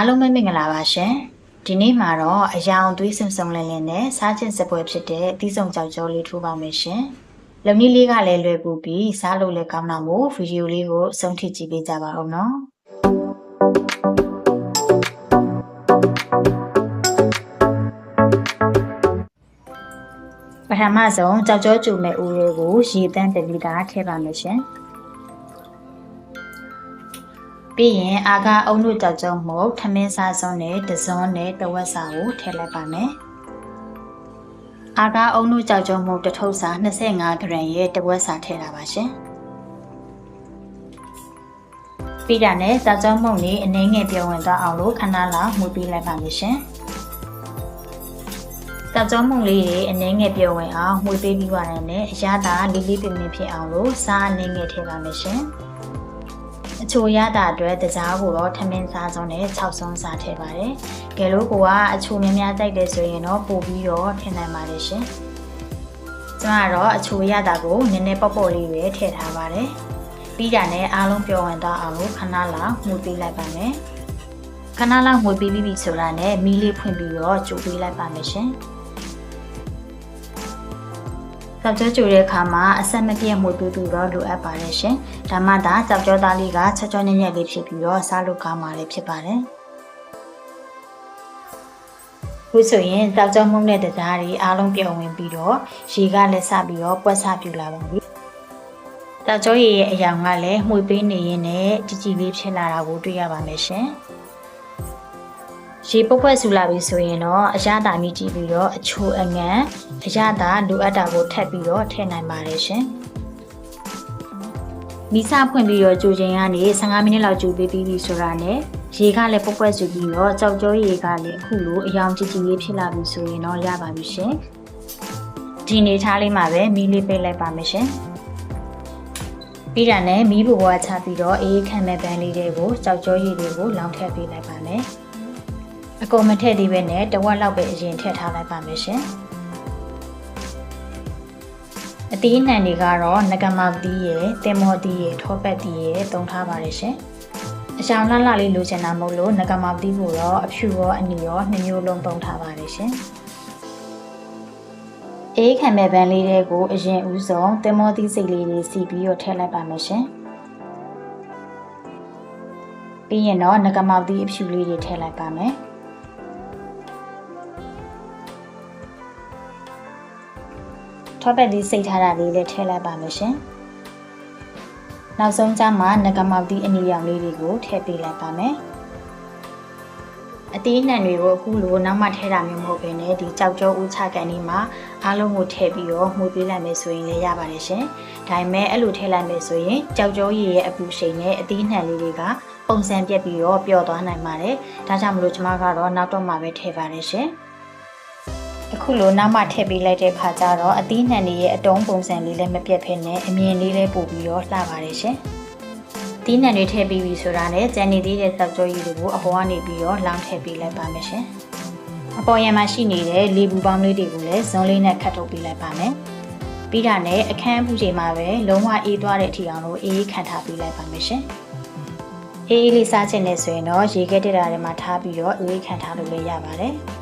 အားလုံးပဲမင်္ဂလာပါရှင်ဒီနေ့မှာတော့အယောင်သွေးစုံစုံလင်းလင်းနဲ့စားခြင်းစပွဲဖြစ်တဲ့တီးစုံကြောက်ကြောလေးထိုးပါမယ်ရှင်လုံနည်းလေးကလည်းလွယ်ကူပြီးစားလို့လည်းကောင်းတော့မို့ဗီဒီယိုလေးကိုအဆုံးထိကြည့်ပေးကြပါဦးနော်ပထမဆုံးကြောက်ကြောကျူမဲ့ဦးလေးကိုရေတန်းတလီတာထည့်ပါမယ်ရှင် ပြီးရင်အာကအုံတို့ကြောက်ကြောမုတ်ထမင်းစားစွန်းနဲ့တစွန်းနဲ့တဝက်စာကိုထည့်လိုက်ပါမယ်အာကအုံတို့ကြောက်ကြောမုတ်တစ်ထုပ်စာ25ဂရမ်ရဲ့တဝက်စာထည့်တာပါရှင်ပြီးတာနဲ့ကြောက်ကြောမုတ်လေးအနှင်းငယ်ပြောင်းဝင်သွားအောင်လို့ခဏလောက်မှုပြီးလိုက်ပါမယ်ရှင်တောက်ကြောမှုန်လေးတွေအနှင်းငယ်ပြုံဝင်အောင်မှုပေးပြီးပါတယ်နဲ့အရသာလေးလေးပင်ပင်ဖြစ်အောင်လို့စားအနှင်းငယ်ထည့်ပါမယ်ရှင် အချိုရတာအတွက်တကြားကိုတော့ထမင်းစားစုံနဲ့6ဆုံးစားထည့်ပါတယ်။ကဲလို့ကိုကအချိုများများကြိုက်တယ်ဆိုရင်တော့ပို့ပြီးတော့ထည့်နိုင်ပါတယ်ရှင်။ကျွန်တော်ကတော့အချိုရတာကိုနည်းနည်းပေါ့ပေါ့လေးပဲထည့်ထားပါတယ်။ပြီးတာနဲ့အားလုံးပြောင်းဝင်သွားအောင်လို့ခဏလောက်မှုပေးလိုက်ပါမယ်။ခဏလောက်မှုပေးပြီးပြီဆိုတာနဲ့မီးလေးဖွင့်ပြီးတော့ကြိုပေးလိုက်ပါမယ်ရှင်။ ကြောက်ကြောကျူတဲ့အခါမှာအဆက်မပြည့်မှုတူတူတော့လိုအပ်ပါတယ်ရှင်။ဒါမှသာကြောက်ကြောသားလေးကချက်ချောညံ့ညံ့လေးဖြစ်ပြီးတော့စားလို့ကောင်းပါလေဖြစ်ပါတယ်။ခုဆိုရင်ကြောက်ကြောမှုန့်တဲ့တရားတွေအားလုံးပြုံဝင်ပြီးတော့ရေကလည်းစပြီးတော့ပွက်ဆပြူလာပါပြီ။ကြောက်ကြောရည်ရဲ့အယောင်ကလည်းမှုပေးနေရင်လည်းကြည်ကြည်လေးဖြစ်လာတာကိုတွေ့ရပါမယ်ရှင်။ ရေပုတ်ပွက်ဆူလာပြီဆိုရင်တော့အရသာမြည်ကြည့်ပြီးတော့အချိုအငန်အရသာလိုအပ်တာကိုထပ်ပြီးတော့ထည့်နိုင်ပါတယ်ရှင်။မိစဖွင့်ပြီးတော့ကြိုချိန်ကနေ15မိနစ်လောက်ကြိုပေးပြီးပြီဆိုတာနဲ့ရေကလည်းပုတ်ပွက်ဆူပြီးတော့ကြောက်ကြောရေကလည်းအခုလိုအယောင်ကြည်ကြည်လေးဖြစ်လာပြီဆိုရင်တော့ရပါပြီရှင်။ဒီနေထားလေးမှာပဲမီးလေးပိတ်လိုက်ပါမယ်ရှင်။ပြီးတာနဲ့မီးဘွားချပြီးတော့အေးခံမဲ့ပန်းလေးတွေကိုကြောက်ကြောရည်တွေကိုလောင်ထည့်ပေးလိုက်ပါမယ်။ အကုန်မထည့်သေးပဲနဲ့တဝက်လောက်ပဲအရင်ထည့်ထားလိုက်ပါမယ်ရှင်အသီးနှံတွေကတော့ငကမောက်သီးရယ်တင်မော်သီးရယ်ထောပတ်သီးရယ်တုံထားပါတယ်ရှင်အချောင်လှလှလေးလိုချင်တာမဟုတ်လို့ငကမောက်သီးကိုတော့အဖြူရောအနီရောနှစ်မျိုးလုံးတုံထားပါတယ်ရှင်အေးခံမဲ့ပန်းလေးတွေကိုအရင်ဦးဆုံးတင်မော်သီးစိတ်လေးတွေစီပြီးတော့ထည့်လိုက်ပါမယ်ရှင်ပြီးရင်တော့ငကမောက်သီးအဖြူလေးတွေထည့်လိုက်ပါမယ် ထောပတ်လေးစိတ်ထားတာလေးလည်းထည့်လိုက်ပါမယ်ရှင်။နောက်ဆုံးကျမှငကမောက်သီးအနီရောင်လေးတွေကိုထည့်ပေးလိုက်ပါမယ်။အသီးနှံတွေကိုအခုလိုနောက်မှထည့်တာမျိုးမဟုတ်ဘဲနဲ့ဒီကြောက်ကြောဦးချကန်ဒီမှာအားလုံးကိုထည့်ပြီးတော့မှုပေးလိုက်မယ်ဆိုရင်လည်းရပါတယ်ရှင်။ဒါပေမဲ့အဲ့လိုထည့်လိုက်မယ်ဆိုရင်ကြောက်ကြောရည်ရဲ့အပူရှိန်နဲ့အသီးနှံလေးတွေကပုံစံပြက်ပြီးတော့ပျော့သွားနိုင်ပါတယ်။ဒါကြောင့်မလို့ကျွန်မကတော့နောက်တော့မှပဲထည့်ပါတယ်ရှင်။ အခုလိုနောက်မှထည့်ပေးလိုက်တဲ့ခါကျတော့အသီးနှံတွေရဲ့အတုံးပုံစံလေးလည်းမပြတ်ဖ ೇನೆ အမြင်လေးလည်းပို့ပြီးတော့လှပါတယ်ရှင်။သီးနှံတွေထည့်ပြီးပြီဆိုတာနဲ့ကြံနေသေးတဲ့သောက်ကြောရည်တွေကိုအပေါ်ကနေပြီးတော့လောင်းထည့်ပေးလိုက်ပါမယ်ရှင်။အပေါ်ရံမှာရှိနေတဲ့လေပူပေါင်းလေးတွေကိုလည်းဇွန်လေးနဲ့ခတ်ထုတ်ပေးလိုက်ပါမယ်။ပြီးတာနဲ့အခန်းပူချိန်မှာပဲလုံးဝအေးသွားတဲ့အထိအောင်လို့အေးခံထားပေးလိုက်ပါမယ်ရှင်။အေးအေးလေးစားချင်နေဆိုရင်တော့ရေခဲတက်တာတွေမှာထားပြီးတော့အေးခံထားလို့လည်းရပါတယ်။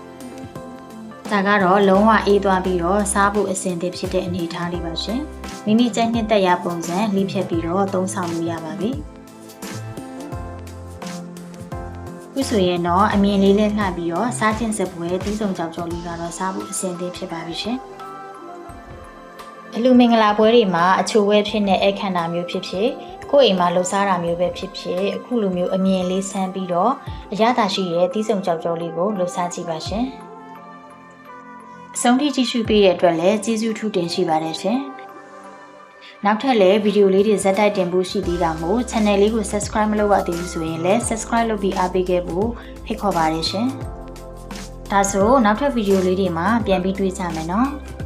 ဒါကတော့လုံးဝအေးသွားပြီးတော့စားဖို့အဆင်သင့်ဖြစ်တဲ့အနေအထားလေးပါရှင်မိမိကြိုက်နှစ်သက်ရပုံစံလိဖြတ်ပြီးတော့သုံးဆောင်လို့ရပါပြီခုဆိုရင်တော့အမြင်လေးလေးလှပြီးတော့စားခြင်းစပွဲတီးစုံကြောက်ကြော်လေးကတော့စားဖို့အဆင်သင့်ဖြစ်ပါပြီရှင်အလူမင်္ဂလာပွဲတွေမှာအချိုဝဲဖြစ်တဲ့အခမ်းအနားမျိုးဖြစ်ဖြစ်ကိုယ့်အိမ်မှာလှူစားတာမျိုးပဲဖြစ်ဖြစ်အခုလိုမျိုးအမြင်လေးဆန်းပြီးတော့အရသာရှိတဲ့တီးစုံကြောက်ကြော်လေးကိုလှူစားကြည့်ပါရှင်။အ ဆုံးထိကြည့်ရှုပေးတဲ့အတွက်လည်းကျေးဇူးထူးတင်ရှိပါတယ်ရှင်။နောက်ထပ်လည်းဗီဒီယိုလေးတွေဇက်တိုက်တင်ဖို့ရှိသေးတာမို့ channel လေးကို subscribe မလုပ်ရသေးဘူးဆိုရင်လည်း subscribe လုပ်ပြီးအားပေးခဲ့ဖို့ဖိတ်ခေါ်ပါတယ်ရှင်။ဒါဆိုနောက်ထပ်ဗီဒီယိုလေးတွေမှာပြန်ပြီးတွေ့ကြမယ်နော်။